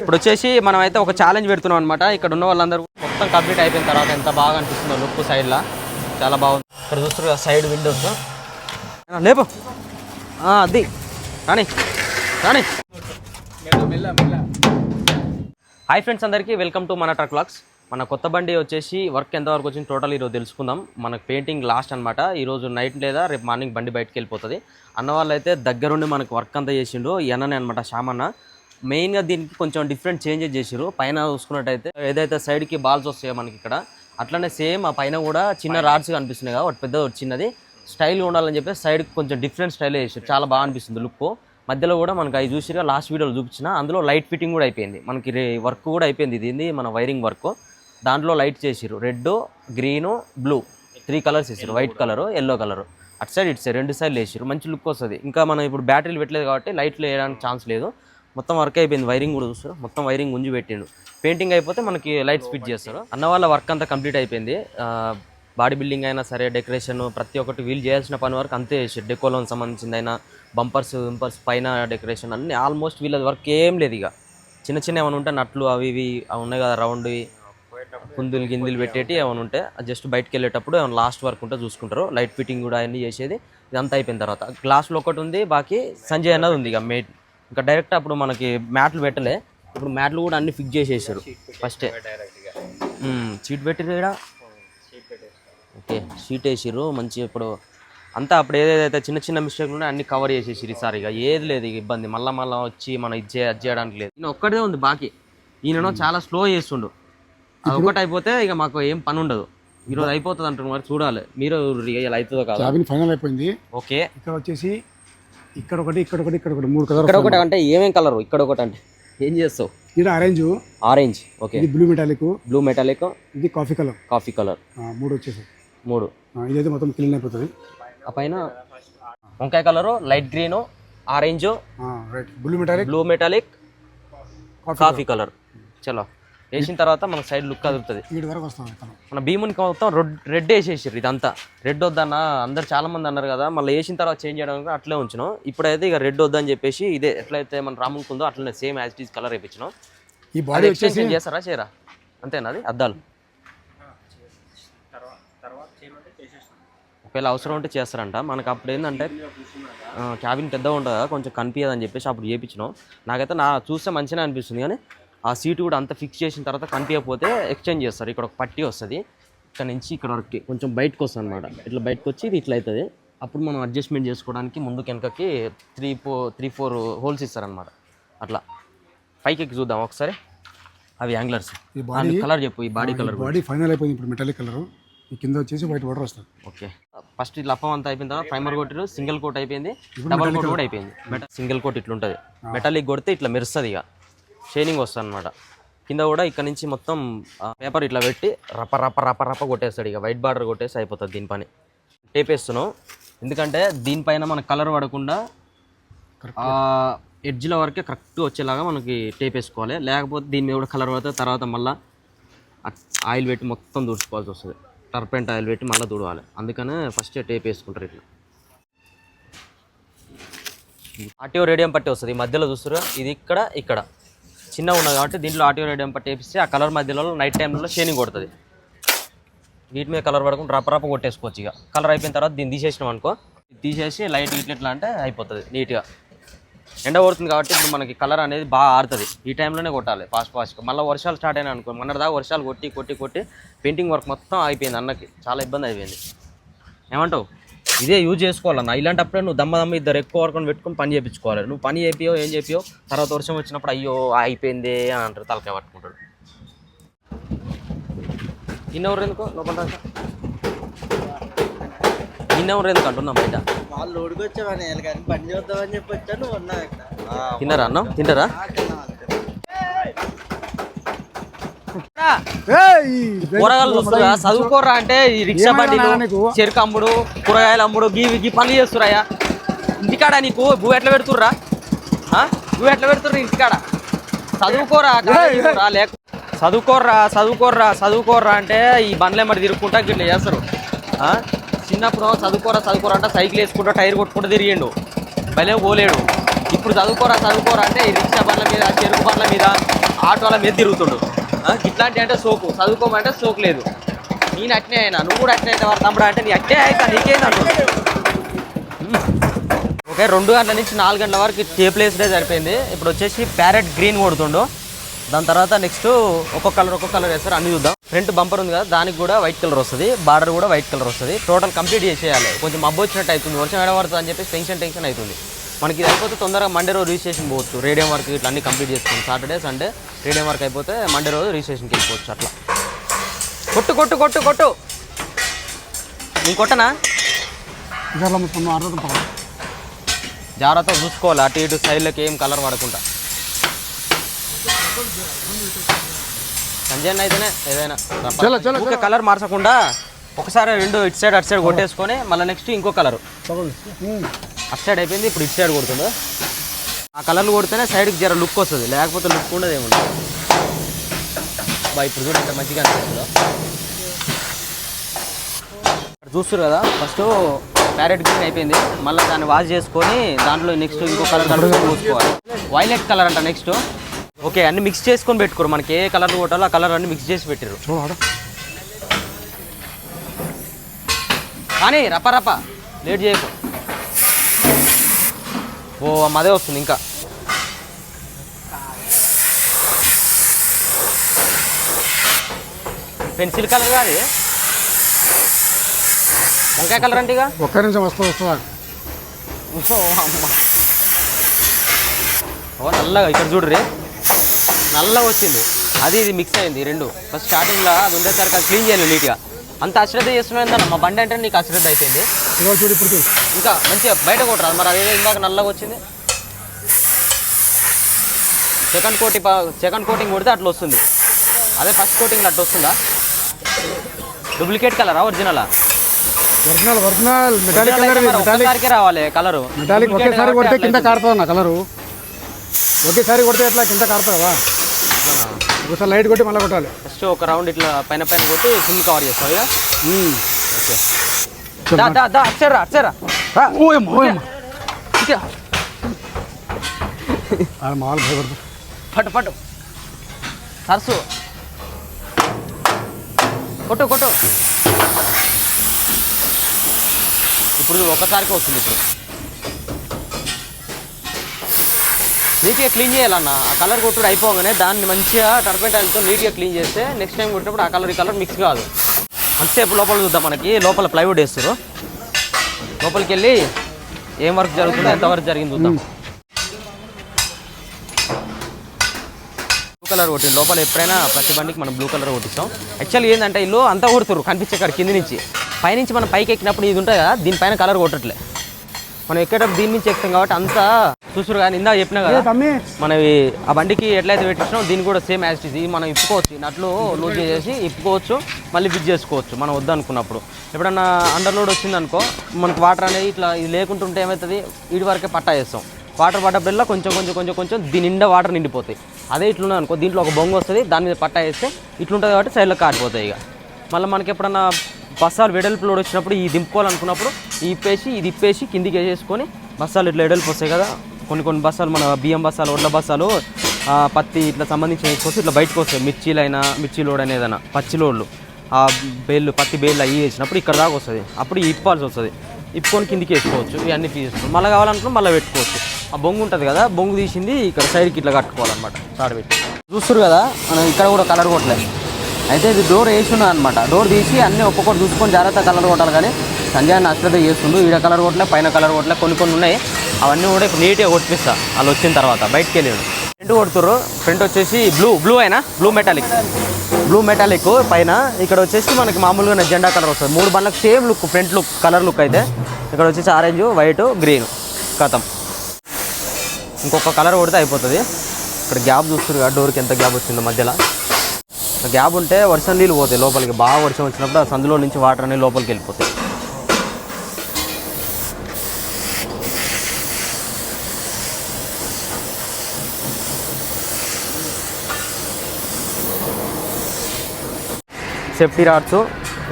ఇప్పుడు వచ్చేసి మనం అయితే ఒక ఛాలెంజ్ పెడుతున్నాం అనమాట ఇక్కడ ఉన్న వాళ్ళందరూ మొత్తం కంప్లీట్ అయిపోయిన తర్వాత ఎంత బాగా అనిపిస్తుందో లుక్ సైడ్లో చాలా బాగుంది. ఇక్కడ చూస్తారు సైడ్ విండోస్ లేపు. అది. రాణి. రాణి. హాయ్ ఫ్రెండ్స్ అందరికీ వెల్కమ్ టు మన ట్రక్ లాక్స్ మన కొత్త బండి వచ్చేసి వర్క్ ఎంతవరకు వచ్చింది టోటల్ ఈరోజు తెలుసుకుందాం. మనకు పెయింటింగ్ లాస్ట్ అనమాట ఈరోజు నైట్ లేదా రేపు మార్నింగ్ బండి బయటకు వెళ్ళిపోతుంది. అన్న వాళ్ళు అయితే దగ్గరుండి మనకు వర్క్ అంతా చేసిండు. ఎన్ననే అనమాట శ్యామన్న. మెయిన్గా దీనికి కొంచెం డిఫరెంట్ చేంజెస్ చేసిరు పైన చూసుకున్నట్టయితే ఏదైతే సైడ్కి బాల్స్ వస్తాయో మనకి ఇక్కడ అట్లనే సేమ్ ఆ పైన కూడా చిన్న రాడ్స్ కనిపిస్తున్నాయి కదా ఒకటి పెద్ద ఒకటి చిన్నది. స్టైల్ ఉండాలని చెప్పి సైడ్కి కొంచెం డిఫరెంట్ స్టైల్ చేసారు చాలా బాగా అనిపిస్తుంది లుక్ మధ్యలో కూడా మనకి అవి చూసిగా లాస్ట్ వీడియోలో చూపించిన. అందులో లైట్ ఫిట్టింగ్ కూడా అయిపోయింది. మనకి వర్క్ కూడా అయిపోయింది. ఇది ఏంది? మన వైరింగ్ వర్క్ దాంట్లో లైట్ చేసిరు red green blue three colours వేసారు వైట్ కలరు ఎల్లో కలరు అటు సైడ్ ఇటు సైడ్ రెండు సైడ్లు వేసారు మంచి లుక్ వస్తుంది. ఇంకా మనం ఇప్పుడు బ్యాటరీలు పెట్టలేదు కాబట్టి లైట్లు వేయడానికి ఛాన్స్ లేదు. మొత్తం వర్క్ అయిపోయింది వైరింగ్ కూడా చూస్తారు మొత్తం వైరింగ్ ఉంచి పెట్టిండు. పెయింటింగ్ అయిపోతే మనకి లైట్స్ ఫిట్ చేస్తారు. అన్న వాళ్ళ వర్క్ అంతా కంప్లీట్ అయిపోయింది. బాడీ బిల్డింగ్ అయినా సరే డెకరేషన్ ప్రతి ఒక్కటి వీళ్ళు చేయాల్సిన పని వరకు అంతే చేసారు డెకోలోన్ సంబంధించింది అయినా బంపర్స్ వింపర్స్ పైన డెకరేషన్ అన్ని ఆల్మోస్ట్ వీళ్ళ వర్క్ ఏం లేదు ఇక. చిన్న చిన్న ఏమైనా ఉంటే నట్లు అవి ఇవి అవి ఉన్నాయి కదా రౌండ్వి కుందులు గిందులు పెట్టేటి ఏమైనా ఉంటే జస్ట్ బయటకు వెళ్ళేటప్పుడు ఏమైనా లాస్ట్ వర్క్ ఉంటే చూసుకుంటారు. లైట్ ఫిట్టింగ్ కూడా అన్నీ చేసేది. ఇదంతా అయిపోయిన తర్వాత. గ్లాస్లో ఒకటి ఉంది బాకీ సంజయ్ అన్నది ఉంది ఇక మేట్ ఇంకా డైరెక్ట్ అప్పుడు మనకి మ్యాట్లు పెట్టలే. ఇప్పుడు మ్యాట్లు కూడా అన్ని ఫిక్స్ చేసేసారు. ఫస్టే సీట్ పెట్టిరు ఇక్కడ ఓకే షీట్ వేసిర్రు. మంచి ఇప్పుడు అంతా అప్పుడు ఏదైతే చిన్న చిన్న మిస్టేక్లు ఉన్నాయో అన్ని కవర్ చేసేసిరు ఈసారి ఇక. ఏది లేదు ఇక ఇబ్బంది. మళ్ళీ మళ్ళీ వచ్చి మనం ఇది చే అది చేయడానికి లేదు. ఈయన ఒక్కడే ఉంది బాకీ. ఈయన చాలా స్లో చేస్తుండు. అది ఒక్కటి అయిపోతే ఇక మాకు ఏం పని ఉండదు. ఈరోజు అయిపోతుంది అంటున్నారు చూడాలి. మీరు ఇలా అవుతుందో కాదు. ఫైనల్ అయిపోయింది. ఓకే ఇక్కడ వచ్చేసి ఇక్కడ ఒకటి ఇక్కడ ఒకటి ఇక్కడ ఒకటి మూడు కలర్ ఇక్కడ ఒకటి అంటే ఏమేం కలర్? ఇక్కడ ఒకటి అంటే ఏం చేస్తావు? ఇది ఆరెంజ్. ఆరెంజ్. ఓకే. ఇది బ్లూ మెటాలిక్. Blue metallic. ఇది కాఫీ కలర్. Coffee colour. మూడు వచ్చేసి మూడు. ఇదైతే మొత్తం క్లీన్ అయిపోతుంది. ఆ పైన వంకాయ colour light green orange. Blue metallic. Blue metallic. Coffee colour. చలో. వేసిన తర్వాత మనకు సైడ్ లుక్ కదులుతుంది వీడి వరకు వస్తుంది తను మన భీమునికి మొత్తం రెడ్ రెడ్ వేసేసారు ఇదంతా. రెడ్ వద్దన్న అందరు చాలా మంది అన్నారు కదా మళ్ళీ వేసిన తర్వాత చేంజ్ చేయడానికి అట్లే ఉంచినాం. ఇప్పుడైతే ఇక రెడ్ వద్దని చెప్పేసి ఇదే ఎట్లయితే మన రామునికి ఉందో అట్లనే same as it is colour వేయించినాం ఈ బాడీ ఎక్స్టెన్షన్ చేస్తారా చేయరా? అంతేనా అది? అద్దాలు. ఒకవేళ అవసరం ఉంటే చేస్తారంట. మనకు అప్పుడు ఏంటంటే క్యాబిన్ పెద్దగా ఉంటుంది? కొంచెం కనిపించదని చెప్పేసి అప్పుడు చేయించినాం నాకైతే నా చూస్తే మంచిగా అనిపిస్తుంది కానీ ఆ సీటు కూడా అంత ఫిక్స్ చేసిన తర్వాత కనిపించకపోతే ఎక్స్చేంజ్ చేస్తారు. ఇక్కడ ఒక పట్టి వస్తుంది. ఇక్కడ నుంచి ఇక్కడ వరకు కొంచెం బయటకు వస్తుంది అనమాట ఇట్లా బయటకు వచ్చి ఇది ఇట్లా అవుతుంది. అప్పుడు మనం అడ్జస్ట్మెంట్ చేసుకోవడానికి ముందుకు వెనకకి three four three four holes ఇస్తారనమాట అట్లా. పైకి ఎక్కి చూద్దాం ఒకసారి. అవి యాంగ్లర్స్ కలర్ చెప్పు ఈ బాడీ కలర్ బాడీ ఫైనల్ అయిపోయింది ఇప్పుడు మెటాలిక్ కలర్ ఈ కింద వచ్చేసి వైట్ వాటర్ వస్తుంది. ఓకే. ఫస్ట్ ఇట్లా అప్పం అంతా అయిపోయిన తర్వాత ప్రైమర్ కొట్టారు సింగిల్ కోట్ అయిపోయింది డబల్ కోట్ కూడా అయిపోయింది. సింగిల్ కోట్ ఇట్లా ఉంటుంది మెటాలిక్ కొడితే ఇట్లా మెరుస్తుంది ఇక. షైనింగ్ వస్తుంది అనమాట కింద కూడా ఇక్కడ నుంచి మొత్తం పేపర్ ఇట్లా పెట్టి రప్ప రప్ప రప్ప రప్ప కొట్టేస్తాడు ఇక. వైట్ బార్డర్ కొట్టేసి అయిపోతుంది దీని పని. టేప్ వేస్తున్నాం ఎందుకంటే దీనిపైన మన కలర్ పడకుండా ఎడ్జ్ల వరకే కరెక్ట్గా వచ్చేలాగా మనకి టేప్ వేసుకోవాలి లేకపోతే దీని మీద కూడా కలర్ పడితే తర్వాత మళ్ళీ ఆయిల్ పెట్టి మొత్తం తుడుచుకోవాల్సి వస్తుంది. టర్పెంట్ ఆయిల్ పెట్టి మళ్ళీ తుడవాలి. అందుకనే ఫస్ట్ టేప్ వేసుకుంటారు ఇట్లా. ఆర్టీఓ రేడియం పట్టి వస్తుంది. ఈ మధ్యలో చూస్తారా ఇది ఇక్కడ ఇక్కడ. చిన్న ఉన్నది కాబట్టి దీంట్లో ఆటో రేడియం పట్టి ఆ కలర్ మధ్యలో నైట్ టైంలో షేనింగ్ కొడుతుంది. వీటి మీద కలర్ పడకుండా రప్ప రప్ప కొట్టేసుకోవచ్చు ఇక. కలర్ అయిపోయిన తర్వాత దీన్ని తీసేసినాం అనుకో తీసేసి లైట్ ఇట్లా ఇట్లా అంటే అయిపోతుంది నీట్గా. ఎండ కొడుతుంది కాబట్టి ఇప్పుడు మనకి కలర్ అనేది బాగా ఆడుతుంది ఈ టైంలోనే కొట్టాలి ఫాస్ట్ ఫాస్ట్గా మళ్ళీ వర్షాలు స్టార్ట్ అయినా అనుకో మొన్న దాకా వర్షాలు కొట్టి కొట్టి కొట్టి పెయింటింగ్ వర్క్ మొత్తం అయిపోయింది అన్నకి. చాలా ఇబ్బంది అయిపోయింది. ఏమంటావు? ఇదే యూజ్ చేసుకోవాలన్న. ఇలాంటప్పుడే నువ్వు దమ్మ దమ్మ ఇద్దరు ఎక్కువ వరకు పెట్టుకొని పని చేయించుకోవాలి నువ్వు పని చేపియో ఏం చేపియో తర్వాత వర్షం వచ్చినప్పుడు అయ్యో అయిపోయింది అని అంటారు తలకాయ పట్టుకుంటాడు. ఇన్నెవరు ఎందుకో? లోపల ఇన్నెవరు ఎందుకు అంటున్నాం బయట? వాళ్ళు ఓడికొచ్చామని కానీ పని చేద్దామని చెప్పి వచ్చాను తిన్నారా అన్నం? తింటారా? కూరగాయలు చూస్తున్నా చదువుకోరా అంటే ఈ రిక్షా బండిలు నీకు? చెరుకు అమ్ముడు కూరగాయలు అమ్ముడు గీవి గీ పనులు చేస్తురాయా? ఇంటికాడ నీకు భూ ఎట్లా పెడుతుర్రా? ఆ? భూ ఎట్లా పెడుతుర్రా ఇంటికాడ? చదువుకోరా లేక చదువుకోర్రా చదువుకోర్రా చదువుకోర్రా అంటే ఈ బండ్లే మరి తిరుక్కుంటా ఇట్లా చేస్తారు? చిన్నప్పుడు చదువుకోరా చదువుకోరా అంటే సైకిల్ వేసుకుంటా టైర్ కొట్టుకుంటూ తిరిగిండు. భలే పోలేడు. ఇప్పుడు చదువుకోరా చదువుకోరా అంటే ఈ రిక్షా బండ్ల మీద చెరుకు బండ్ల మీద ఆటోల మీద తిరుగుతుండు. ఇట్లాంటి అంటే సోకు. చదువుకోమంటే సోకు లేదు. నేను అట్నే అయినా. నువ్వు కూడా అట్నే అయితే తమ్ముడు అంటే నీ అట్నే అయితే నీకేనా ఓకే రెండు గంటల నుంచి నాలుగు గంటల వరకు టే ప్లేస్డే సరిపోయింది. ఇప్పుడు వచ్చేసి ప్యారెట్ గ్రీన్ కొడుతుండు. దాని తర్వాత నెక్స్ట్ ఒక్కొక్క కలర్ ఒక్కొక్క కలర్ వేస్తారు. అన్ని చూద్దాం. ఫ్రంట్ బంపర్ ఉంది కదా దానికి కూడా వైట్ కలర్ వస్తుంది. బార్డర్ కూడా వైట్ కలర్ వస్తుంది. టోటల్ కంప్లీట్ చేసేయాలి. కొంచెం మబ్బు వచ్చినట్టు అవుతుంది. వర్షం ఎడబడుతుంది అని చెప్పి టెన్షన్ టెన్షన్ అవుతుంది. మనకి ఇది అయిపోతే తొందరగా మండే రోజు రిజిస్ట్రేషన్ పోవచ్చు. రేడియం వర్క్ ఇట్లా అన్ని కంప్లీట్ చేసుకోండి సాటర్డే సండే రేడియం వర్క్ అయిపోతే మండే రోజు రిజిస్ట్రేషన్కి వెళ్ళిపోవచ్చు అట్లా. కొట్టు కొట్టు కొట్టు కొట్టు. నేను కొట్టనా? జాగ్రత్తగా చూసుకోవాలి. అటు ఇటు సైడ్లకి ఏం కలర్ పడకుండా. సంజయ్ అయితేనే ఏదైనా. కలర్ మార్చకుండా ఒకసారి రెండు ఇటు సైడ్ అటు సైడ్ కొట్టేసుకొని మళ్ళీ నెక్స్ట్ ఇంకో కలర్. ఉమ్. అటు సైడ్ అయిపోయింది ఇప్పుడు ఇటు సైడ్ కొడుతుంది ఆ కలర్లు కొడితేనే సైడ్కి జర లుక్ వస్తుంది లేకపోతే లుక్ ఉండదు ఏముండదు బా ఇప్పుడు చూడండి ఎంత మంచిగా అనిపిస్తుందో? చూస్తారు కదా ఫస్ట్ ప్యారెట్ గ్రీన్ అయిపోయింది. మళ్ళీ దాన్ని వాష్ చేసుకొని దాంట్లో నెక్స్ట్ ఇంకో కలర్ కలర్ పూసుకోవాలి. వైలెట్ కలర్ అంట నెక్స్ట్ ఓకే అన్ని మిక్స్ చేసుకొని పెట్టుకోరు మనకి ఏ కలర్ కొట్టాలో ఆ కలర్ అన్ని మిక్స్ చేసి పెట్టారు చూడు ఆడ కానీ రప రప. లేట్ చేయకు. ఓ అదే వస్తుంది ఇంకా. పెన్సిల్ కలర్ కాదు? వంకాయ కలర్ అంటే ఇక? ఒక్క నిమిషం వస్తా వస్తుందా ఓ అమ్మ. ఓ నల్లగా ఇక్కడ చూడ్రి నల్లగా వచ్చింది. అది ఇది మిక్స్ అయింది రెండు. ఫస్ట్ స్టార్టింగ్లో అది ఉండేసరికి అది క్లీన్ చేయాలి నీట్గా. అంత అశ్రద్ధ చేస్తున్నాను మా బండి అంటే నీకు అశ్రద్ధ అయిపోయింది. ఇదిగో చూడు ఇప్పుడు చూడు. ఇంకా మంచిగా బయట కొట్టరాదు మరి అదేదో ఇందాక నల్లగా వచ్చింది. సెకండ్ కోటింగ్ సెకండ్ కోటింగ్ కొడితే అట్లా వస్తుంది. అదే ఫస్ట్ కోటింగ్ అట్లా వస్తుందా? డూప్లికేట్ కలరా ఒరిజినలా? ఒరిజినల్ ఒరిజినల్ మెటాలిక్ కలర్ ఇది మెటాలిక్ ఒక్కసారికే రావాలి కలరు. మెటాలిక్ ఒకేసారి కొడితే కింద కారుతుంది కలరు. ఒకేసారి కొడితే ఎట్లా? కింద కారుతుందా ఒకసారి లైట్ కొట్టి మళ్ళీ కొట్టాలి. ఫస్ట్ ఒక రౌండ్ ఇట్లా పైన పైన కొట్టి ఫుల్ కవర్ చేస్తావు ఇక. ఓకే. దా దా దా అచ్చరా అచ్చరా భయపడదు. పట్టు పట్టు. సరసు కొట్టు కొట్టు. ఇప్పుడు ఒకసారికి వస్తుంది ఇప్పుడు. నీట్గా క్లీన్ చేయాలన్న. ఆ కలర్ కొట్టుడు అయిపోగానే దాన్ని మంచిగా టర్పెంటాయిల్తో నీట్గా క్లీన్ చేస్తే నెక్స్ట్ టైం కొట్టినప్పుడు ఆ కలర్ ఈ కలర్ మిక్స్ కాదు. అంతసేపు లోపల చూద్దాం మనకి. లోపల ప్లైవుడ్ వేస్తారు. లోపలికి వెళ్ళి ఏం వర్క్ జరుగుతుందో ఎంత వర్క్ జరిగింది చూద్దాం. బ్లూ కలర్ కొట్టింది లోపల ఎప్పుడైనా ప్రతి బండికి మనం బ్లూ కలర్ కొట్టిస్తాం. యాక్చువల్గా ఏంటంటే ఇల్లు అంతా కొడుతురు కనిపించే కాడ కింది నుంచి. పైనుంచి మనం పైకి ఎక్కినప్పుడు ఇది ఉంటుంది కదా దీనిపైన కలర్ కొట్టట్లే. మనం ఎక్కేటప్పుడు దీని నుంచి ఎక్కుతాం కాబట్టి అంతా చూసురు కానీ ఇందాక చెప్పినా కదా మనవి ఆ బండికి ఎట్లయితే పెట్టించినాం దీన్ని కూడా సేమ్ యాజ్ ఇది మనం ఇప్పుకోవచ్చు. నట్లు లూజ్ చేసేసి ఇప్పుకోవచ్చు మళ్ళీ ఫిట్ చేసుకోవచ్చు. మనం వద్దనుకున్నప్పుడు. ఎప్పుడన్నా అండర్ లోడ్ వచ్చిందనుకో మనకు వాటర్ అనేది ఇట్లా ఇది లేకుంటుంటే ఏమవుతుంది? వీడి వరకే పట్టా చేస్తాం. వాటర్ పడ్డప్పుడల్లా కొంచెం కొంచెం కొంచెం కొంచెం దీని నిండా వాటర్ నిండిపోతాయి. అదే ఇట్లున్నది అనుకో దీంట్లో ఒక బొంగు వస్తుంది దాని మీద పట్టా వేస్తే ఇట్లుంటుంది కాబట్టి సైడ్లో కారిపోతాయి ఇక. మళ్ళీ మనకి ఎప్పుడన్నా బస్సాలు వెడల్పు లోడ్ వచ్చినప్పుడు ఈ దింపుకోవాలనుకున్నప్పుడు ఈ ఇప్పేసి ఇది ఇప్పేసి కిందికి వేసేసుకొని బస్సాలు ఇట్లా వెడల్పు వస్తాయి కదా. కొన్ని కొన్ని బస్సాలు మన బియ్యం బస్సాలు ఒడ్ల బస్సాలు పత్తి ఇట్లా సంబంధించిన వేసుకొస్తే ఇట్లా బయటకు వస్తాయి. మిర్చీలైనా మిర్చి లోడ్ అనేదైనా ఏదైనా పచ్చి లోడ్లు. ఆ బేళ్ళు పత్తి బేళ్ళు అవి వేసినప్పుడు ఇక్కడ దాకా వస్తుంది. అప్పుడు ఇప్పాల్సి వస్తుంది. ఇప్పుకొని కిందికి వేసుకోవచ్చు. ఇవన్నీ తీసుకోవచ్చు మళ్ళీ కావాలనుకున్న మళ్ళీ పెట్టుకోవచ్చు. ఆ బొంగు ఉంటుంది కదా బొంగు తీసింది ఇక్కడ సైడ్కి ఇట్లా కట్టుకోవాలన్నమాట సాడ పెట్టి. చూస్తారు కదా మనం ఇక్కడ కూడా కలర్ కొట్టలేదు. అయితే ఇది డోర్ వేసి ఉన్నది అనమాట డోర్ తీసి అన్నీ ఒక్కొక్కటి చూసుకొని జాగ్రత్త కలర్ కొట్టాలి కానీ సంజయ్ అన్న అశ్రద్ధ చేస్తుండు. ఈడ కలర్ కొట్టలే పైన కలర్ కొట్టలే కొన్ని కొన్ని ఉన్నాయి. అవన్నీ కూడా ఇప్పుడు నీట్గా కొట్టిస్తా వాళ్ళు వచ్చిన తర్వాత బయటకు వెళ్ళాడు. ఫ్రంట్ కొడుతుర్రు. ఫ్రంట్ వచ్చేసి బ్లూ బ్లూ అయినా? బ్లూ మెటాలిక్ బ్లూ మెటాలిక్ పైన. ఇక్కడ వచ్చేసి మనకి మామూలుగా జెండా కలర్ వస్తుంది. మూడు బండ్లకు same look front look colour look అయితే. ఇక్కడ వచ్చేసి ఆరెంజ్ వైట్ గ్రీన్ కథం. ఇంకొక కలర్ కొడితే అయిపోతుంది. ఇక్కడ గ్యాప్ చూస్తారు కదా డోర్కి ఎంత గ్యాప్ వచ్చిందో మధ్యలో. గ్యాప్ ఉంటే వర్షం నీళ్ళు పోతాయి లోపలికి. బాగా వర్షం వచ్చినప్పుడు ఆ సందులో నుంచి వాటర్ అనేది లోపలికి వెళ్ళిపోతాయి. సేఫ్టీ రాడ్స్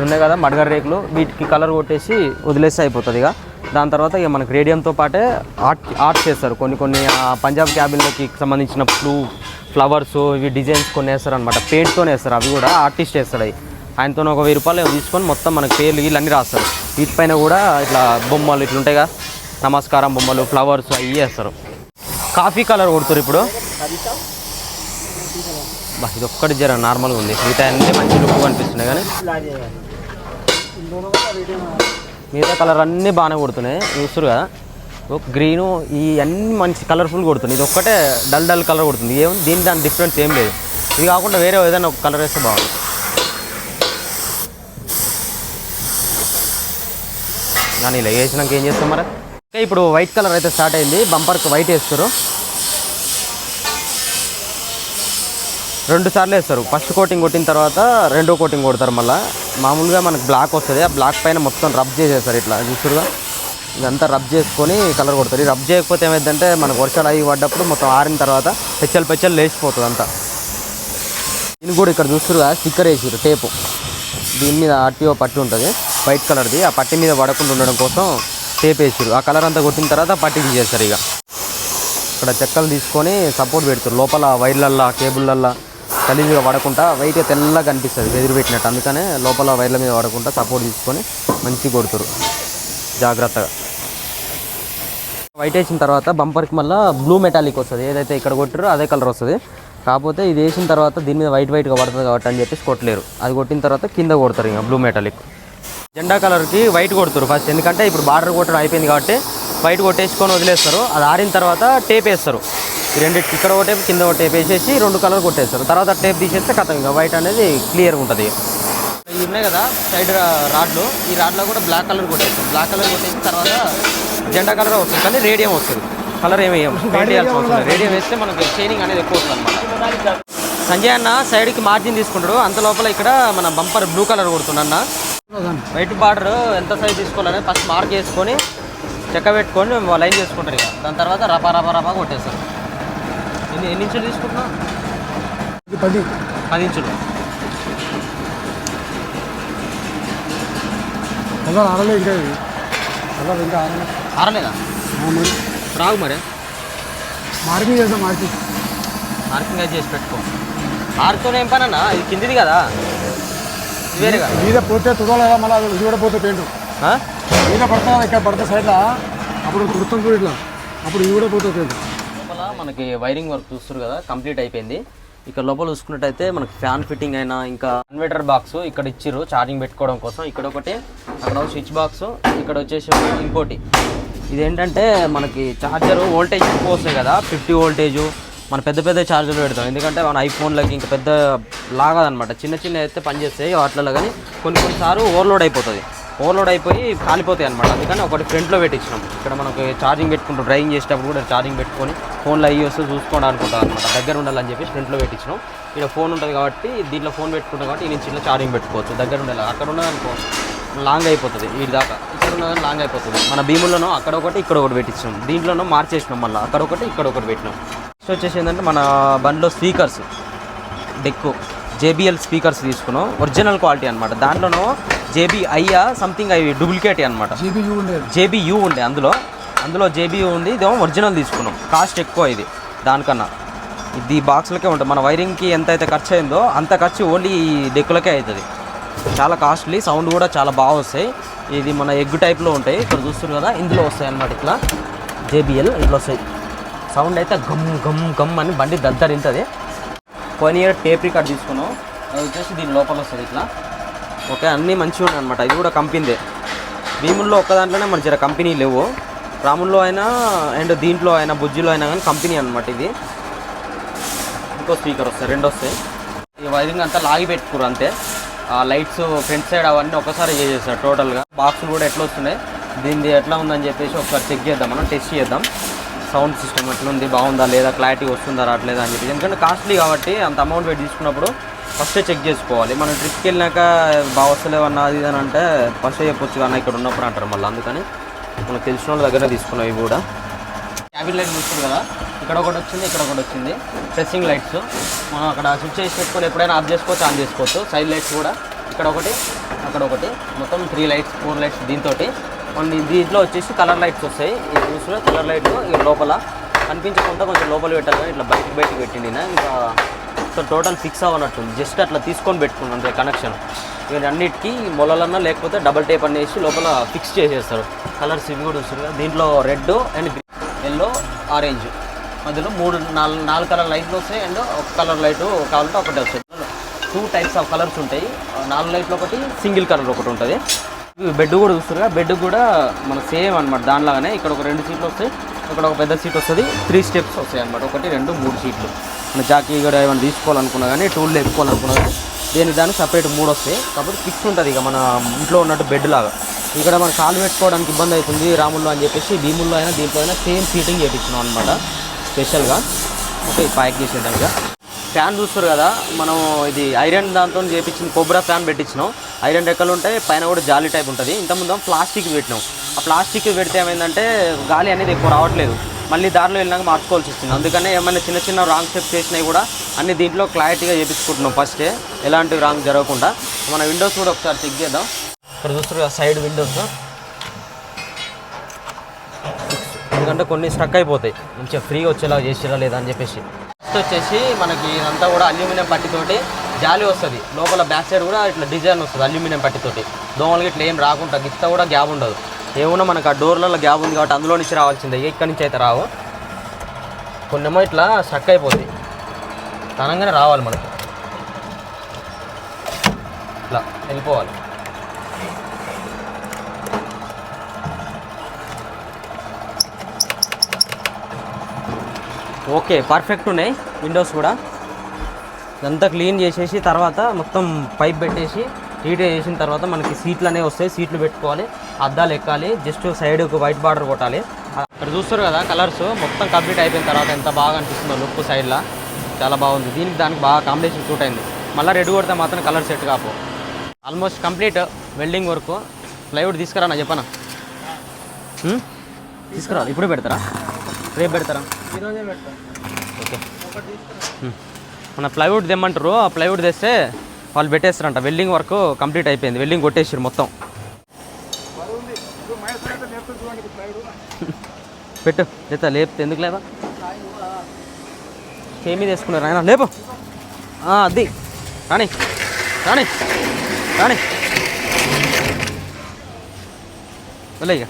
ఉన్నాయి కదా మడగర రేకులు. వీటికి కలర్ కొట్టేసి వదిలేస్తే అయిపోతుంది ఇక. దాని తర్వాత ఇక మనకి రేడియంతో పాటే ఆర్ట్ ఆర్ట్ చేస్తారు. కొన్ని కొన్ని పంజాబ్ క్యాబిన్లకి సంబంధించిన ఫ్లూ ఫ్లవర్స్ ఇవి డిజైన్స్ కొన్ని వేస్తారు అనమాట పెయింట్తోనే వేస్తారు. అవి కూడా ఆర్టిస్ట్ వేస్తాడు అవి. ఆయనతో ఒక వెయ్యి రూపాయలు తీసుకొని మొత్తం మనకు పేర్లు వీళ్ళన్నీ రాస్తారు. వీటిపైన కూడా ఇట్లా బొమ్మలు ఇట్లా ఉంటాయిగా. నమస్కారం బొమ్మలు ఫ్లవర్స్ అవి వేస్తారు. కాఫీ కలర్ కొడుతారు ఇప్పుడు. బా ఇది ఒక్కటి జర నార్మల్గా ఉంది. మిగతా అన్నీ మంచి లుక్ కనిపిస్తున్నాయి కానీ. మిగతా కలర్ అన్నీ బాగానే కొడుతున్నాయి. చూస్తారు కదా? గ్రీను ఈ అన్ని మంచి కలర్ఫుల్ కొడుతుంది ఇది ఒక్కటే డల్ డల్ కలర్ కొడుతుంది. ఏం దీని దాని డిఫరెన్స్ ఏం లేదు. ఇది కాకుండా వేరే ఏదైనా ఒక కలర్ వేస్తే బాగుంది కానీ ఇలా వేసినాక ఏం చేస్తాం మరి? ఇప్పుడు వైట్ కలర్ అయితే స్టార్ట్ అయింది. బంపర్కి వైట్ వేస్తారు. రెండు సార్లు వేస్తారు. ఫస్ట్ కోటింగ్ కొట్టిన తర్వాత రెండో కోటింగ్ కొడతారు మళ్ళీ. మామూలుగా మనకు బ్లాక్ వస్తుంది. ఆ బ్లాక్ పైన మొత్తం రబ్ చేసేస్తారు ఇట్లా చూసురుగా ఇదంతా రబ్ చేసుకొని కలర్ కొడతారు. ఈ రబ్ చేయకపోతే ఏమైందంటే మనకు వర్షాలు అవి పడ్డప్పుడు మొత్తం ఆరిన తర్వాత పెచ్చలు పెచ్చలు లేచిపోతుంది అంతా. దీన్ని కూడా ఇక్కడ చూస్తురుగా స్టిక్కర్ వేసారు టేపు. దీని మీద ఆర్టీఓ పట్టి ఉంటుంది. వైట్ కలర్ది. ఆ పట్టి మీద పడకుండా ఉండడం కోసం టేప్ వేసారు ఆ కలర్ అంతా కొట్టిన తర్వాత పట్టి తీసేస్తారు ఇక. ఇక్కడ చెక్కలు తీసుకొని సపోర్ట్ పెడతారు. లోపల వైర్లల్లా కేబుల్లల్లా. గలీజుగా పడకుండా వైట్ తెల్లగా కనిపిస్తుంది వెదురు పెట్టినట్టు. అందుకనే లోపల వైర్ల మీద పడకుండా సపోర్ట్ తీసుకొని మంచిగా కొడుతారు. జాగ్రత్తగా. వైట్ వేసిన తర్వాత బంపర్కి మళ్ళీ బ్లూ మెటాలిక్ వస్తుంది. ఏదైతే ఇక్కడ కొట్టారో అదే కలర్ వస్తుంది. కాకపోతే ఇది వేసిన తర్వాత దీని మీద వైట్ వైట్గా పడుతుంది కాబట్టి అని చెప్పేసి కొట్టలేరు. అది కొట్టిన తర్వాత కింద కొడతారు ఇంకా బ్లూ మెటాలిక్. జెండా కలర్కి వైట్ కొడుతారు ఫస్ట్. ఎందుకంటే ఇప్పుడు బార్డర్ కొట్టడం అయిపోయింది కాబట్టి వైట్ కొట్టేసుకొని వదిలేస్తారు. అది ఆరిన తర్వాత టేప్ వేస్తారు. రెండింటికి ఇక్కడ ఒక టేప్ కింద ఒక టేప్ వేసేసి రెండు కలర్ కొట్టేస్తారు. తర్వాత టేప్ తీసేస్తే కథం ఇంకా వైట్ అనేది క్లియర్గా ఉంటుంది. ఇవి ఉన్నాయి కదా సైడ్ రాడ్లు. ఈ రాడ్లో కూడా బ్లాక్ కలర్ కొట్టేస్తాం బ్లాక్ కలర్ కొట్టేసిన తర్వాత జెండా కలర్ వస్తుంది. కానీ రేడియం వస్తుంది. కలర్ ఏమి పెయింట్ అవసరం లేదు. రేడియం వేస్తే మనకి షైనింగ్ అనేది ఎక్కువ వస్తుంది అనమాట సంజయ్ అన్న సైడ్కి మార్జిన్ తీసుకుంటాడు. అంత లోపల ఇక్కడ మన బంపర్ బ్లూ కలర్ కొడుతుంది అన్న. వైట్ బార్డర్ ఎంత సైజ్ తీసుకోవాలని ఫస్ట్ మార్క్ చేసుకొని చెక్క పెట్టుకొని లైన్ చేసుకుంటారు ఇక. దాని తర్వాత రపా రపా రపా కొట్టేస్తారు. ఎన్ని ఎన్ని ఇంచులు తీసుకుంటున్నావు? పది. పది ఇంచులు. ఆరలే ఇంకా ఇది. కలర్ ఇంకా ఆరలే. ఆరలేదా? మరి. రావు మరి. మార్కింగ్ చేద్దాం మార్కింగ్. మార్కింగ్ అయితే చేసి పెట్టుకో. ఆరుతోనే ఏం పని అన్న ఇది కిందిది కదా. వేరే కదా. మీద పోతే తుదలేదా మళ్ళీ అది ఇది కూడా పోతే పెయింట్? మీద పడతా ఇక్కడ పడతా సైడ్లో? అప్పుడు కూడా ఇట్లా. అప్పుడు ఇది కూడా పోతే పెయింట్. మనకి వైరింగ్ వర్క్ చూస్తారు కదా కంప్లీట్ అయిపోయింది. ఇక్కడ లోపల చూసుకున్నట్టయితే మనకి ఫ్యాన్ ఫిట్టింగ్ అయినా ఇంకా కన్వర్టర్ బాక్స్ ఇక్కడ ఇచ్చిర్రు ఛార్జింగ్ పెట్టుకోవడం కోసం. ఇక్కడ ఒకటి అక్కడ స్విచ్ బాక్స్ ఇక్కడ వచ్చేసి ఇంకోటి. ఇదేంటంటే మనకి ఛార్జర్ వోల్టేజ్ ఎక్కువ వస్తాయి కదా ఫిఫ్టీ వోల్టేజ్ మన పెద్ద పెద్ద ఛార్జర్లు పెడతాం. ఎందుకంటే మన ఐఫోన్లకి ఇంకా పెద్ద లాగదనమాట చిన్న చిన్న అయితే పనిచేస్తాయి వాటిలో కానీ కొన్ని కొన్నిసార్లు ఓవర్లోడ్ అయిపోతుంది. ఓవర్లోడ్ అయిపోయి కాలిపోతాయి అనమాట అందుకని ఒకటి ఫ్రంట్లో పెట్టించినాం. ఇక్కడ మనకు ఛార్జింగ్ పెట్టుకుంటూ డ్రైవింగ్ చేసేటప్పుడు కూడా ఛార్జింగ్ పెట్టుకొని ఫోన్లో అయ్యి వస్తే చూసుకోండి అనుకుంటాం అనమాట దగ్గర ఉండాలని చెప్పి ఫ్రంట్లో పెట్టించినాం. ఇక్కడ ఫోన్ ఉంటుంది కాబట్టి దీంట్లో ఫోన్ పెట్టుకుంటాం కాబట్టి ఈ నుంచి ఇట్లా ఛార్జింగ్ పెట్టుకోవచ్చు. దగ్గర ఉండాలి. అక్కడ ఉన్నదనుకో లాంగ్ అయిపోతుంది వీడి దాకా. ఇక్కడ ఉన్నదని లాంగ్ అయిపోతుంది. మన భీముల్లోనో అక్కడ ఒకటి ఇక్కడ ఒకటి పెట్టించినాం. దీంట్లోనో మార్చేసినాం మళ్ళీ. అక్కడ ఒకటి ఇక్కడ ఒకటి పెట్టినాం. నెక్స్ట్ వచ్చేసి ఏంటంటే మన బండిలో స్పీకర్స్ డెక్కు. జేబిఎల్ స్పీకర్స్ తీసుకున్నాం. ఒరిజినల్ క్వాలిటీ అనమాట దాంట్లోనో జేబీ ఐయా సంథింగ్ అవి డూప్లికేట్ అనమాట జీబీయూ ఉండేది జేబీయూ ఉండే అందులో. అందులో జేబీయూ ఉంది. ఇదేమో ఒరిజినల్ తీసుకున్నాం. కాస్ట్ ఎక్కువ ఇది దానికన్నా. ఇది బాక్స్లకే ఉంటుంది. మన వైరింగ్కి ఎంత అయితే ఖర్చు అయిందో అంత ఖర్చు ఓన్లీ ఈ డెక్కులకే అవుతుంది. చాలా కాస్ట్లీ. సౌండ్ కూడా చాలా బాగా వస్తాయి. ఇది మన ఎగ్ టైప్లో ఉంటాయి. ఇక్కడ చూస్తారు కదా ఇందులో వస్తాయి అన్నమాట ఇట్లా. జేబిఎల్ ఇట్లా వస్తాయి. సౌండ్ అయితే గమ్ గమ్ గమ్ అని బండి దద్దరింటుంది పోయిన ఇయర్ టేప్ రికార్డ్ తీసుకున్నాం. అది వచ్చేసి దీని లోపల వస్తుంది ఇట్లా. ఓకే అన్నీ మంచిగా ఉన్నాయి అనమాట ఇది కూడా కంపెనీదే. భీముల్లో ఒక్క దాంట్లోనే మన జర కంపెనీ లేవు. రాముల్లో అయినా అండ్ దీంట్లో అయినా బుజ్జిలో అయినా కానీ కంపెనీ అనమాట ఇది. ఇంకో స్పీకర్ వస్తాయి రెండు వస్తాయి. ఈ వైరింగ్ అంతా లాగి పెట్టుకురు అంతే. ఆ లైట్స్ ఫ్రంట్ సైడ్ అవన్నీ ఒకసారి చేసేస్తారు టోటల్గా. బాక్సులు కూడా ఎట్లా వస్తున్నాయి? దీనిది ఎట్లా ఉందని చెప్పేసి ఒకసారి చెక్ చేద్దాం. మనం టెస్ట్ చేద్దాం. సౌండ్ సిస్టమ్ ఎట్లుంది బాగుందా లేదా క్లారిటీ వస్తుందా రావట్లేదా అని చెప్పి ఎందుకంటే కాస్ట్లీ కాబట్టి అంత అమౌంట్ పెట్టి తీసుకున్నప్పుడు ఫస్టే చెక్ చేసుకోవాలి. మనం ట్రిప్కి వెళ్ళినాక బాగా వస్తలేవన్నా అది ఇది అని అంటే ఫస్టే చెప్పొచ్చు కానీ ఇక్కడ ఉన్నప్పుడు అంటారు మళ్ళీ. అందుకని మనకు తెలిసిన వాళ్ళ దగ్గర తీసుకున్నాం ఇవి కూడా. క్యాబిన్ లైట్ చూస్తుంది కదా? ఇక్కడ ఒకటి వచ్చింది ఇక్కడ ఒకటి వచ్చింది. ప్రెస్సింగ్ లైట్స్ మనం అక్కడ స్విచ్ చేసి పెట్టుకొని ఎప్పుడైనా ఆఫ్ చేసుకోవచ్చు ఆన్ చేసుకోవచ్చు. సైడ్ లైట్స్ కూడా. ఇక్కడ ఒకటి అక్కడ ఒకటి. మొత్తం త్రీ లైట్స్ ఫోర్ లైట్స్ దీంతో మళ్ళీ దీంట్లో వచ్చేసి కలర్ లైట్స్ వస్తాయి. ఇది చూసిన కలర్ లైట్ లోపల. కనిపించకుండా కొంచెం లోపల పెట్టాలి ఇట్లా బయటకు బయటకు పెట్టింది ఇంకా సో టోటల్ ఫిక్స్ అవ్వనట్టుంది. జస్ట్ అట్లా తీసుకొని పెట్టుకున్నాను అంతే కనెక్షన్ ఇక అన్నిటికీ మొలలన్నా లేకపోతే డబల్ టేప్ అనేసి లోపల ఫిక్స్ చేసేస్తారు. కలర్స్ ఇవి కూడా వస్తుంది దీంట్లో రెడ్ అండ్ ఎల్లో ఆరెంజ్ మధ్యలో మూడు నాలుగు నాలుగు కలర్ లైట్లు వస్తాయి. అండ్ ఒక కలర్ లైట్ కావాలంటే ఒకటి వస్తాయి. టూ టైప్స్ ఆఫ్ కలర్స్ ఉంటాయి. నాలుగు లైట్లు ఒకటి సింగిల్ కలర్ ఒకటి ఉంటుంది. బెడ్ కూడా చూస్తారు బెడ్ కూడా మన సేమ్ అనమాట దానిలాగానే ఇక్కడ ఒక రెండు సీట్లు వస్తాయి ఇక్కడ ఒక పెద్ద సీట్ వస్తుంది త్రీ స్టెప్స్ వస్తాయి అనమాట ఒకటి రెండు మూడు సీట్లు మన జాకీ కూడా ఏమైనా తీసుకోవాలనుకున్నా కానీ టూల్ ఎక్కుకోవాలనుకున్నా కానీ దేని దానికి సపరేట్ మూడు వస్తాయి. కాబట్టి ఫిక్స్ ఉంటుంది ఇక మన ఇంట్లో ఉన్నట్టు బెడ్ లాగా. ఇక్కడ మన కాలు పెట్టుకోవడానికి ఇబ్బంది అవుతుంది రాముల్లో అని చెప్పేసి భీముల్లో అయినా దీంట్లో అయినా సేమ్ సీటింగ్ చేయించినాం అనమాట స్పెషల్గా ఓకే ప్యాక్ చేసేద్దాం ఇక. ఫ్యాన్ చూస్తారు కదా మనం ఇది ఐరన్ దాంతో చేపించిన కొబ్బరి ఫ్యాన్ పెట్టించినాం. ఐరన్ రెక్కలు ఉంటాయి పైన కూడా జాలి టైప్ ఉంటుంది. ఇంతకుముందు ప్లాస్టిక్ పెట్టినాం. ఆ ప్లాస్టిక్ పెడితే ఏమైందంటే గాలి అనేది ఎక్కువ రావట్లేదు. మళ్ళీ దారిలో వెళ్ళినాక మార్చుకోవాల్సి వస్తుంది. అందుకనే ఏమైనా చిన్న చిన్న రాంగ్ స్టెప్స్ చేసినవి కూడా అన్ని దీంట్లో క్లారిటీగా చేపించుకుంటున్నాం ఫస్టే ఎలాంటి రాంగ్ జరగకుండా. మన విండోస్ కూడా ఒకసారి చెక్ చేద్దాం. ఇక్కడ చూస్తారు సైడ్ విండోస్ ఎందుకంటే కొన్ని స్ట్రక్ అయిపోతాయి. మంచిగా ఫ్రీగా వచ్చేలా చేసిరా లేదా అని చెప్పేసి. వచ్చేసి మనకి ఇదంతా కూడా అల్యూమినియం పట్టితోటి జాలి వస్తుంది. లోపల బ్యాక్ సైడ్ కూడా ఇట్లా డిజైన్ వస్తుంది అల్యూమినియం పట్టితోటి. దోమలకి ఇట్లా ఏం రాకుండా గిత్త కూడా గ్యాప్ ఉండదు. ఏమన్నా మనకు ఆ డోర్లలో గ్యాప్ ఉంది కాబట్టి అందులో నుంచి రావాల్సిందే. ఇక్కడి నుంచి అయితే రావు. కొన్నేమో ఇట్లా స్ట్రక్ అయిపోతుంది తనంగానే రావాలి మనకి. ఇట్లా వెళ్ళిపోవాలి. ఓకే పర్ఫెక్ట్ ఉన్నాయి. విండోస్ కూడా. ఇదంతా క్లీన్ చేసేసి తర్వాత మొత్తం పైప్ పెట్టేసి హీట్ చేసిన తర్వాత మనకి సీట్లు అనేవి వస్తాయి. సీట్లు పెట్టుకోవాలి. అద్దాలు ఎక్కాలి. జస్ట్ సైడ్ ఒక వైట్ బార్డర్ కొట్టాలి. అక్కడ చూస్తారు కదా కలర్స్ మొత్తం కంప్లీట్ అయిపోయిన తర్వాత ఎంత బాగా అనిపిస్తుందో లుక్ సైడ్లో చాలా బాగుంది. దీనికి దానికి బాగా కాంబినేషన్ సూట్ అయింది. మళ్ళీ రెడ్ కొడితే మాత్రం కలర్ సెట్ కాపు. Almost complete welding work plywood తీసుకురా నా చెప్పనా hmm? తీసుకురా ఇప్పుడే పెడతారా? రేపు పెడతారా? ఈరోజే ఓకే. మన ప్లైవుడ్ తెమ్మంటారు ఆ ప్లైవుడ్ తెస్తే వాళ్ళు పెట్టేస్తారంట. వెల్డింగ్ వర్క్ కంప్లీట్ అయిపోయింది. వెల్డింగ్ కొట్టేసారు మొత్తం. పెట్టు. లేత లేపితే ఎందుకు లేవా? చేయి మీద వేసుకున్నారు. ఆయన లేపు. అది. రాణి రాణి రాణి వెళ్ళే ఇక.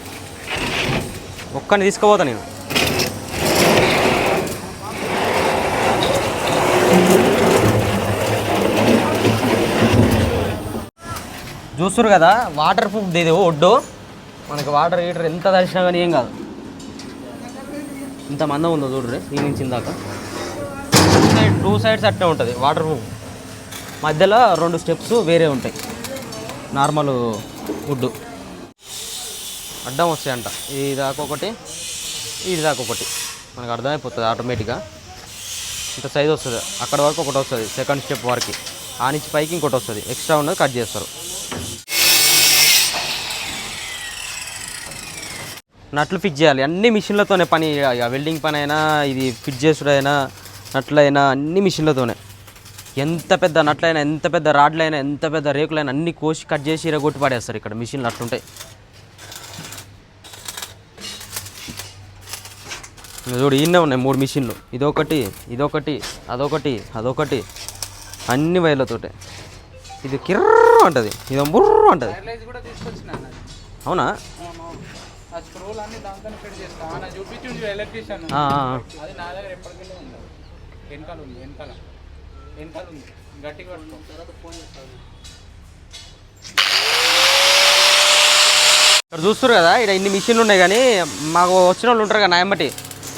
ఒక్కని తీసుకుపోతా నేను. చూస్తారు కదా వాటర్ ప్రూఫ్ ఇది ఒడ్డు. మనకి వాటర్ హీటర్ ఎంత దర్శనం కానీ ఏం కాదు. ఇంత మందం ఉందో చూడరు ఈ నుంచి ఇందాక. సైడ్ టూ సైడ్స్ అట్టే ఉంటుంది వాటర్ ప్రూఫ్ మధ్యలో రెండు స్టెప్స్ వేరే ఉంటాయి నార్మల్ వుడ్ అడ్డం వస్తాయంట ఈ దాకా ఒకటి ఇది దాకా ఒకటి. మనకు అర్థమైపోతుంది ఆటోమేటిక్గా ఇంత సైజ్ వస్తుంది. అక్కడ వరకు ఒకటి వస్తుంది సెకండ్ స్టెప్ వరకు. ఆ నుంచి పైకి ఇంకోటి వస్తుంది. ఎక్స్ట్రా ఉన్నది కట్ చేస్తారు. నట్లు ఫిక్స్ చేయాలి. అన్ని మిషన్లతోనే పని ఇక వెల్డింగ్ పని అయినా ఇది ఫిట్ చేసుడైనా నట్లయినా అన్ని మిషన్లతోనే ఎంత పెద్ద నట్లైనా ఎంత పెద్ద రాడ్లైనా ఎంత పెద్ద రేకులైనా అన్ని కోసి కట్ చేసి ఇరగొట్టి పడేస్తారు ఇక్కడ మిషన్లు అట్లుంటాయి. చూడు ఈయనే ఉన్నాయి మూడు మిషన్లు. ఇదొకటి ఇదొకటి అదొకటి అదొకటి. అన్ని వైర్లతోటే ఇది కిర్ర అంటది. ఇది బుర్ర అంటది. అన్న. అవునా? ఇక్కడ చూస్తారు కదా ఇక్కడ ఇన్ని మిషన్లు ఉన్నాయి కానీ మాకు వచ్చిన వాళ్ళు ఉంటారు కదా నాయమ్మటి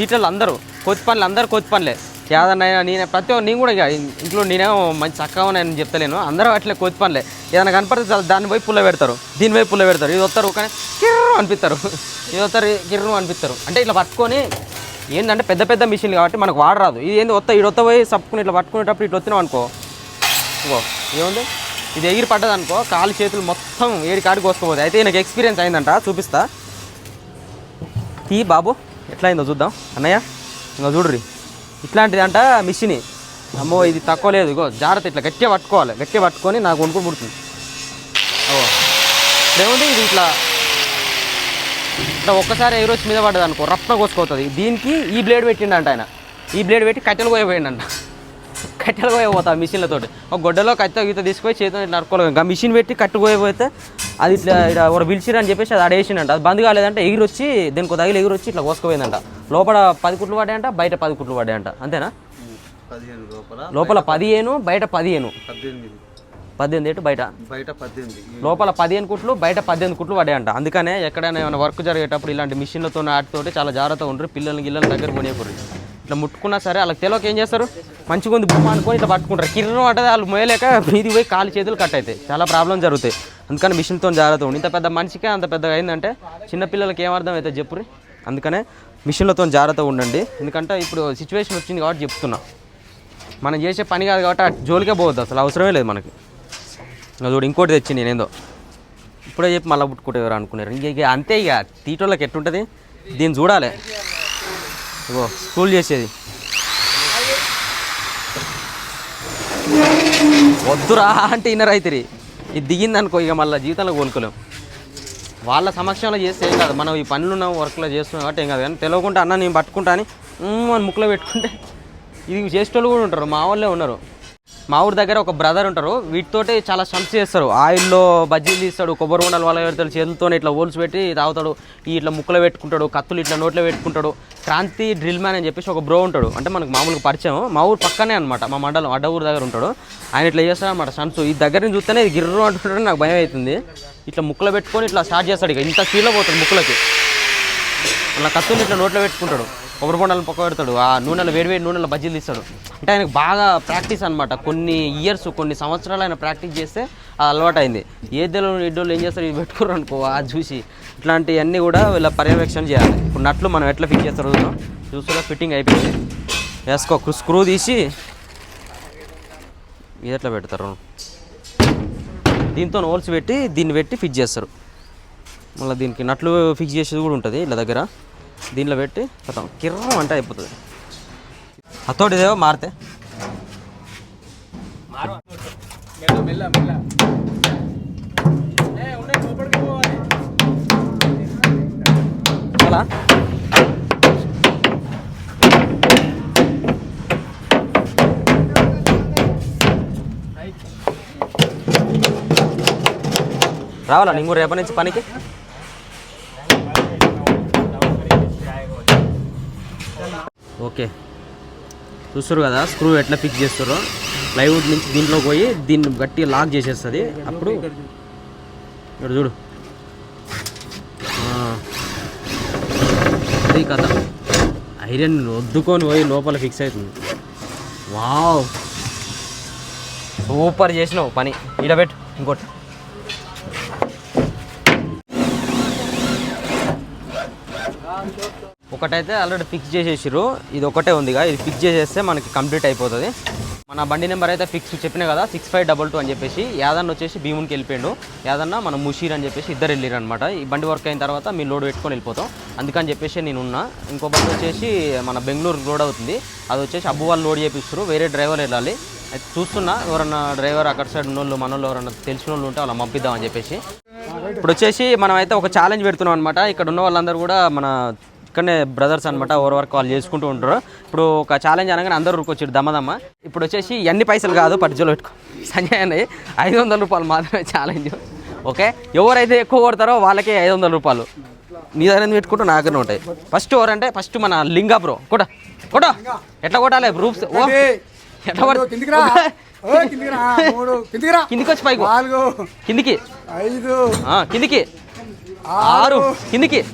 సీట్లలో అందరూ కొత్తి పనులు అందరూ కొత్తి పనులే ఏదన్నా నేను ప్రతి ఒక్క నేను కూడా ఇక ఇంట్లో నేనేమో మంచి చక్కగా నేను చెప్తలేను. అందరూ అట్లే కొత్తి పనులే ఏదైనా కనపడితే దాన్ని పోయి పుల్ల పెడతారు. దీని పోయి పుల్ల పెడతారు. ఇది వస్తారు కానీ కిర్రు అనిపిస్తారు. ఇది వస్తారు కిర్రు అనిపిస్తారు. అంటే ఇట్లా పట్టుకొని ఏంటంటే పెద్ద పెద్ద మిషన్లు కాబట్టి మనకు వాడరాదు. ఇది ఏంది వస్తా ఇటు వస్తా పోయి సప్పుకుని ఇట్లా పట్టుకునేటప్పుడు ఇటు వచ్చినాం అనుకో. ఇగో ఏముంది? ఇది ఎగిరి పడ్డది అనుకో కాలు చేతులు మొత్తం ఏడి కాడికి వసుకోపోతుంది అయితే నాకు ఎక్స్పీరియన్స్ అయిందంట చూపిస్తా. తీ బాబు. ఎట్లా అయిందో చూద్దాం. అన్నయ్య ఇంకా చూడ్రి ఇట్లాంటిది అంట మిషన్. అమ్మో ఇది తక్కువ లేదు. ఇగో జాగ్రత్త ఇట్లా గట్టిగా పట్టుకోవాలి. గట్టిగా పట్టుకొని నాకు వణుకు పుడుతుంది. ఓ ఏముంది ఇది ఇట్లా ఇట్లా ఒక్కసారి ఎగురొచ్చి మీద పడ్డది అనుకో రప్న కోసుకోతుంది దీనికి ఈ బ్లేడ్ పెట్టిండంట ఆయన. ఈ బ్లేడ్ పెట్టి కట్టెలు పోయిపోయిండంట కట్టెలు పోయిపోతా మిషన్లతోటి. ఒక గొడ్డలో కట్టె గీత తీసుకొని చేతితో నరుకోలేదు ఇంకా మిషన్ పెట్టి కట్టు పోయిపోతే అది ఇట్లా ఇట్లా ఎవరు పిలిచిరు అని చెప్పేసి అది ఆడేసిండంట అది బంద్ కాలేదంటే ఎగిరి వచ్చి దీనికి తగిలి ఎగిరి వచ్చి ఇట్లా కోసుకుపోయిందంట. లోపల పది కుట్లు పడ్డాయంట బయట పది కుట్లు పడ్డాయంట. అంతేనా? లోపల పదిహేను బయట పదిహేను. పద్దెనిమిది. ఏటు బయట? బయట పద్దెనిమిది. లోపల పదిహేను కుట్లు బయట పద్దెనిమిది కుట్లు పడాయంట అందుకనే ఎక్కడైనా ఏమైనా వర్క్ జరిగేటప్పుడు ఇలాంటి మిషన్లతో వాటితోటి చాలా జాగ్రత్తగా ఉండరు. పిల్లల్ని గిల్లల దగ్గర కొనేకూరు ఇట్లా ముట్టుకున్నా సరే వాళ్ళకి తెలియక ఏం చేస్తారు? మంచిగా ఉంది బొమ్మ అనుకొని ఇట్లా పట్టుకుంటారు. కిరణం అంటే వాళ్ళు మోయలేక మీది పోయి కాలు చేతులు కట్ అవుతాయి. చాలా ప్రాబ్లం జరుగుతాయి. అందుకని మిషన్తో జాగ్రత్త ఉండి. ఇంత పెద్ద మనిషికే అంత పెద్దగా అయిందంటే చిన్నపిల్లలకి ఏమర్థం ఏం అర్థం అవుతుంది చెప్పురి? అందుకనే మిషన్లతో జాగ్రత్తగా ఉండండి. ఎందుకంటే ఇప్పుడు సిచ్యువేషన్ వచ్చింది కాబట్టి చెప్తున్నా. మనం చేసే పని కాదు కాబట్టి ఆ జోలికే పోవద్దు అసలు. అవసరమే లేదు మనకి. చూడు ఇంకోటి తెచ్చి నేనేందో. ఇప్పుడే చెప్పి మళ్ళీ పుట్టుకుంటేవారు అనుకున్నారు ఇంక ఇక అంతే ఇక. తీటోళ్ళకి ఎట్టుంటుంది? దీన్ని చూడాలి. ఇగో స్కూల్ చేసేది. వద్దురా అంటే ఇన్నర్ అవుతుంది ఇది దిగింది అనుకో ఇక మళ్ళీ జీవితంలో కోలుకోలేం. వాళ్ళ సమక్షంలో చేస్తే ఏం కాదు. మనం ఈ పనులు ఉన్న వర్క్లో చేస్తున్నాం కాబట్టి ఏం కాదు. కానీ తెలియకుండా అన్న నేను పట్టుకుంటా అని అని ముక్కులో పెట్టుకుంటే ఇది చేసేటోళ్ళు కూడా ఉంటారు. మా వాళ్ళే ఉన్నారు. మా ఊరి దగ్గర ఒక బ్రదర్ ఉంటారు. వీటితోటి చాలా స్టంప్స్ చేస్తారు. ఆయిల్లో బజ్జీలు తీస్తాడు కొబ్బరి ఉండలు వాళ్ళ పెడతాడు చేతులతో ఇట్లా ఓల్స్ పెట్టి తాగుతాడు. ఈ ఇట్లా ముక్కలు పెట్టుకుంటాడు కత్తులు ఇట్లా నోట్లో పెట్టుకుంటాడు. క్రాంతి డ్రిల్ మ్యాన్ అని చెప్పేసి ఒక బ్రో ఉంటాడు. అంటే మనకు మామూలుగా పరిచయం. మా ఊరు పక్కనే అనమాట మా మండలం అడ్డ ఊరు దగ్గర ఉంటాడు. ఆయన ఇట్లా చేస్తాడు అనమాట ఈ దగ్గర నుంచి చూస్తేనే ఇది గిర్రు అంటుంటే నాకు భయం అవుతుంది. ఇట్లా ముక్కలు పెట్టుకొని ఇట్లా స్టార్ట్ చేస్తాడు ఇక. ఇంత స్పీడ్లో పోతాడు ముక్కలకి. అలా కత్తులు ఇట్లా నోట్లో పెట్టుకుంటాడు. కొబ్బరి బొండాలను పక్క పెడతాడు. ఆ నూనెలో వేడివేడి నూనెలో బజ్జీలు తీస్తాడు. అంటే ఆయనకు బాగా ప్రాక్టీస్ అనమాట కొన్ని ఇయర్స్ కొన్ని సంవత్సరాలు ఆయన ప్రాక్టీస్ చేస్తే అది అలవాటు అయింది ఏ దెలు ఎడ్డోళ్ళు ఏం చేస్తారు? ఇవి పెట్టుకోరు అనుకో అది చూసి. ఇట్లాంటివన్నీ కూడా వీళ్ళ పర్యవేక్షణ చేయాలి. ఇప్పుడు నట్లు మనం ఎట్లా ఫిట్ చేస్తారు చూద్దాం. ఫిట్టింగ్ అయిపోయింది. వేసుకో స్క్రూ తీసి ఇది ఎట్లా పెడతారు? దీంతో హోల్స్ పెట్టి దీన్ని పెట్టి ఫిట్ చేస్తారు. మళ్ళీ దీనికి నట్లు ఫిక్స్ చేసేది కూడా ఉంటుంది వీళ్ళ దగ్గర. దీనిలో పెట్టి మొత్తం కిర్రం అంటే అయిపోతుంది. అతోటి ఇదేవో మారితే? మెల్ల అలా? రావాలా? నీకు రేపటి నుంచి పనికి? ఓకే. చూస్తారు కదా స్క్రూ ఎట్లా ఫిక్స్ చేస్తారో. ప్లైవుడ్ నుంచి దీంట్లో పోయి దీన్ని గట్టి లాక్ చేసేస్తుంది. అప్పుడు ఇక్కడ చూడు. అది కథ ఐరన్ వద్దుకొని పోయి లోపల ఫిక్స్ అవుతుంది. వావ్. సూపర్ చేసినావు పని. ఇడబెట్టు ఇంకోటి. ఒకటైతే ఆల్రెడీ ఫిక్స్ చేసేసిర్రు. ఇది ఒకటే ఉందిగా. ఇది ఫిక్స్ చేసేస్తే మనకి కంప్లీట్ అయిపోతుంది. మన బండి నెంబర్ అయితే ఫిక్స్ చెప్పిన కదా సిక్స్ ఫైవ్ డబల్ టూ అని చెప్పేసి. యాదన్న వచ్చేసి భీమునికి వెళ్ళిపోయాడు. యాదన్న మన ముషీర్ అని చెప్పేసి ఇద్దరు వెళ్ళారు అనమాట ఈ బండి వర్క్ అయిన తర్వాత మీ లోడ్ పెట్టుకొని వెళ్ళిపోతాం. అందుకని చెప్పేసి నేను ఉన్నా. ఇంకో బండి వచ్చేసి మన బెంగళూరు లోడ్ అవుతుంది. అది వచ్చేసి అబ్బు వాళ్ళు లోడ్ చేపిస్తారు వేరే డ్రైవర్ వెళ్ళాలి. అయితే చూస్తున్నా ఎవరన్నా డ్రైవర్ అక్కడ సైడ్ ఉన్నోళ్ళు మన వాళ్ళు ఎవరన్నా తెలిసిన వాళ్ళు ఉంటే అలా పంపిద్దాం అని చెప్పేసి. ఇప్పుడు వచ్చేసి మనం అయితే ఒక ఛాలెంజ్ పెడుతున్నాం అనమాట ఇక్కడ ఉన్న వాళ్ళందరూ కూడా మన ఇక్కడనే బ్రదర్స్ అనమాట ఓవర్ వర్క్ వాళ్ళు చేసుకుంటూ ఉంటారు. ఇప్పుడు ఒక ఛాలెంజ్ అనగానే అందరూ ఊరుకొచ్చారు దమ్మదమ్మ. ఇప్పుడు వచ్చేసి ఎన్ని పైసలు కాదు పట్టుజోలో పెట్టుకో. సంజయ్ అని ఐదు వందల రూపాయలు మాత్రమే ఛాలెంజ్ ఓకే? ఎవరైతే ఎక్కువ కొడతారో వాళ్ళకే ఐదు వందల రూపాయలు. నీ దగ్గర పెట్టుకుంటూ నా దగ్గర ఉంటాయి. ఫస్ట్ ఎవరంటే ఫస్ట్ మన లింగా బ్రో కొట కొట ఎట్లా కొట్టాలి? రూప్స్. ఓ. ఎట్లా కిందికి వచ్చి పైకి కిందికి. ఐదు. కిందికి. ఆరు. కిందికి.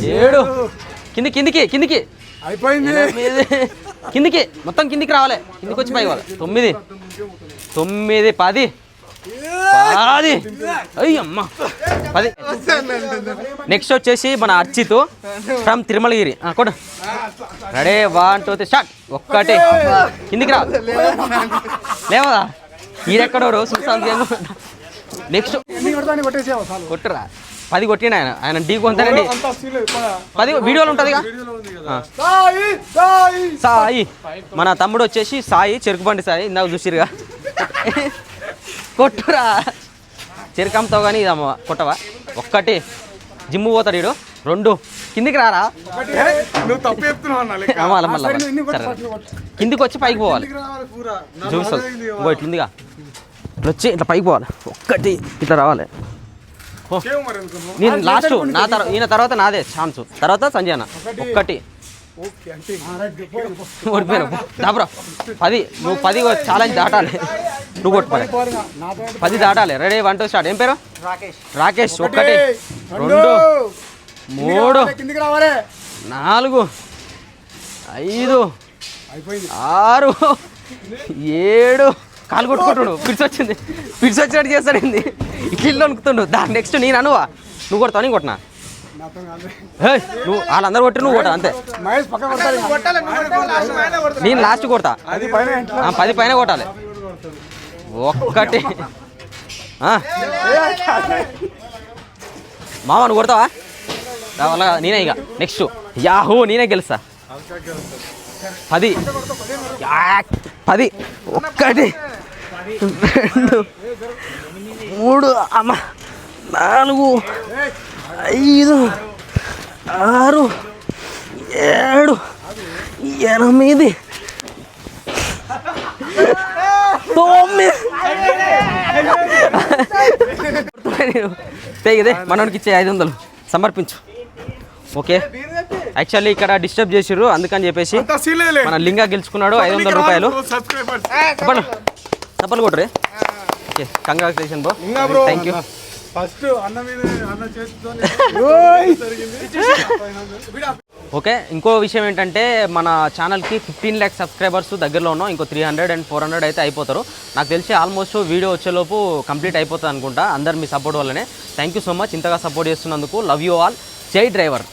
ఏడు. కింది కిందికి కిందికి. అయిపోయింది. కిందికి. మొత్తం కిందికి రావాలి. కిందికి వచ్చి పై వాళ్ళు. తొమ్మిది. తొమ్మిది పది. పది. అయ్యమ్మ. పది. నెక్స్ట్ వచ్చేసి మన అర్చిత్ ఫ్రమ్ తిరుమలగిరి. కొడు ready. One two three start. ఒక్కటి. కిందికి రా. లేవదా? ఈడెక్కడోరు చూస్తాను నెక్స్ట్. కొట్టురా. పది కొట్టిన ఆయన. ఆయన ఢీ కొంతానండి పది. వీడియోలు ఉంటుందిగా ఆ. సాయి మన తమ్ముడు వచ్చేసి సాయి చెరుకుబండి సాయి. ఇందాక చూసిరుగా కొట్టురా. చెరుకు అమ్ముతావు కానీ ఇది అమ్మ కొట్టవా? ఒక్కటి. జిమ్ పోతాడు వీడు రెండు. కిందికి రారా. కిందికి వచ్చి పైకి పోవాలి. ఇంకో ఇట్లుందిగా. ఇట్లా వచ్చి ఇట్లా పైకి పోవాలి. ఒక్కటి. ఇట్లా రావాలి. నేను లాస్ట్ నా తర్వాత ఈయన తర్వాత నాదే ఛాన్స్. తర్వాత సంజయ్ అన్న ఒక్కటి. దాబ్రా పది. నువ్వు పది ఛాలెంజ్ దాటాలి. నువ్వు. నాతో పది దాటాలి. రెడీ వన్ టూ స్టార్ట్ ఏం పేరు? రాకేష్. రాకేష్ ఒకటి, ఒక్కటి రెండు, మూడు. రావాలి, కిందికి రావాలి. నాలుగు. ఐదు. అయిపోయింది. ఆరు. ఏడు. కాలు కొట్టుకుంటుడు పిడిచి వచ్చింది. పిడిచి వచ్చినట్టు చేస్తాడింది ఇల్లు అనుకుతుండు దాని నెక్స్ట్ నేను అనువా. నువ్వు కొడతావు నేను కొట్టినా? నువ్వు వాళ్ళందరూ కొట్టి నువ్వు కొట్టా అంతే. నేను లాస్ట్ కొడతా. అది పైన ఇంట్లో ఆ, పది పైన కొట్టాలి. ఒక్కటి. ఆ. మామ నువ్వు కొడతావా? నేనే ఇక. నెక్స్ట్ యాహూ నేనే గెలుస్తా. పది. యాక్. పది. ఒక్కటి. రెండు. మూడు. అమ్మ. నాలుగు. ఐదు. ఆరు. ఏడు. ఎనిమిది. తొమ్మిది. ఇదే. మనోడికి ఇచ్చే ఐదు వందలు. సమర్పించు. ఓకే. యాక్చువల్లీ ఇక్కడ డిస్టర్బ్ చేసిర్రు అందుకని చెప్పేసి. మన లింగా గెలుచుకున్నాడు ఐదు వందల రూపాయలు. చెప్పలు కొట్టరే. Okay congratulation bro. Thank you first అన్న మీద అన్న. ఓకే ఇంకో విషయం ఏంటంటే మన ఛానల్కి ఫిఫ్టీన్ ల్యాక్ సబ్స్క్రైబర్స్ దగ్గరలో ఉన్నాం. ఇంకో three hundred and four hundred అయితే అయిపోతారు. నాకు తెలిసి ఆల్మోస్ట్ వీడియో వచ్చేలోపు కంప్లీట్ అయిపోతుంది అనుకుంటా. అందరు మీ సపోర్ట్ వల్లనే. థ్యాంక్ యూ సో మచ్ ఇంతగా సపోర్ట్ చేస్తున్నందుకు. లవ్ యూ ఆల్ జై డ్రైవర్